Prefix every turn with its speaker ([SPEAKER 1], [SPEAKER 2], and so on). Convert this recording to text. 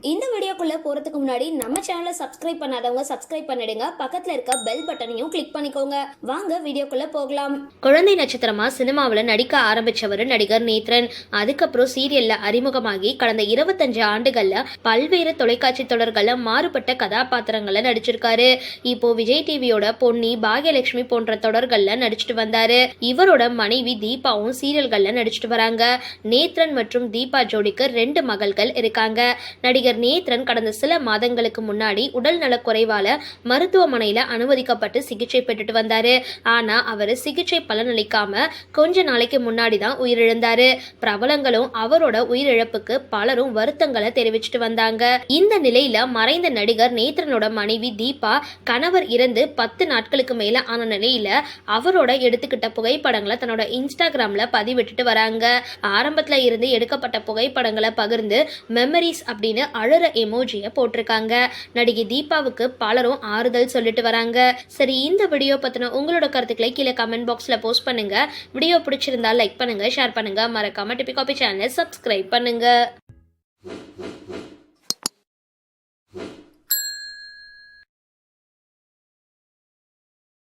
[SPEAKER 1] இந்த வீடியோக்குள்ளே போகிறதுக்கு முன்னாடி நம்ம சேனலை சப்ஸ்கிரைப் பண்ணாதவங்க சப்ஸ்கிரைப் பண்ணிடுங்க. பக்கத்தில் இருக்க பெல் பட்டனையும் கிளிக் பண்ணிக்கோங்க. வாங்க வீடியோக்குள்ளே போகலாம்.
[SPEAKER 2] குழந்தை நட்சத்திரமா சினிமாவில் நடிக்க ஆரம்பித்தவர் நடிகர் நேத்ரன். அதுக்கப்புறம் சீரியலில் அறிமுகமாகி கடந்த இருபத்தஞ்சு ஆண்டுகளில் பல்வேறு தொலைக்காட்சி தொடர்களில் மாறுபட்ட கதாபாத்திரங்களை நடிச்சிருக்காரு. இப்போ விஜய் டிவியோட பொன்னி பாகியலட்சுமி போன்ற தொடர்களில் நடிச்சிட்டு வந்தாரு. இவரோட மனைவி தீபாவும் சீரியல்களில் நடிச்சிட்டு வராங்க. நேத்ரன் மற்றும் தீபா ஜோடிக்கு ரெண்டு மகள்கள் இருக்காங்க. நடிகர் நேத்ரன் கடந்த சில மாதங்களுக்கு முன்னாடி உடல் நலக்குறைவால மருத்துவமனையில அனுமதிக்கப்பட்டு சிகிச்சை பெற்றுட்டு வந்தாரு. ஆனா அவர் சிகிச்சை பலனளிக்காம கொஞ்ச நாளைக்கு முன்னாடி தான் உயிரிழந்தாரு. பிரபலங்களும் அவரோட உயிரிழப்புக்கு பலரும் வருத்தங்களை தெரிவிச்சிட்டு வந்தாங்க. இந்த நிலையில மறைந்த நடிகர் நேத்ரனோட மனைவி தீபா கணவர் இறந்து பத்து நாட்களுக்கு மேல ஆன நிலையில அவரோட எடுத்துக்கிட்ட புகைப்படங்களை தன்னோட இன்ஸ்டாகிராம்ல பதிவிட்டுட்டு வராங்க. ஆரம்பத்துல இருந்து எடுக்கப்பட்ட புகைப்படங்களை பகிர்ந்து மெமரிஸ் அப்படின்னு அழுற எமோ எமோஜியை போட்டிருக்காங்க. நடிகை தீபாவுக்கு பலரும் ஆறுதல் சொல்லிட்டு வராங்க. சரி இந்த வீடியோ பத்தின உங்களோட கருத்துக்களை கீழே கமெண்ட் பாக்ஸ்ல போஸ்ட் பண்ணுங்க. வீடியோ பிடிச்சிருந்தா லைக் பண்ணுங்க ஷேர் பண்ணுங்க. மறக்காம டிபி காபி சேனலை சப்ஸ்கிரைப் பண்ணுங்க.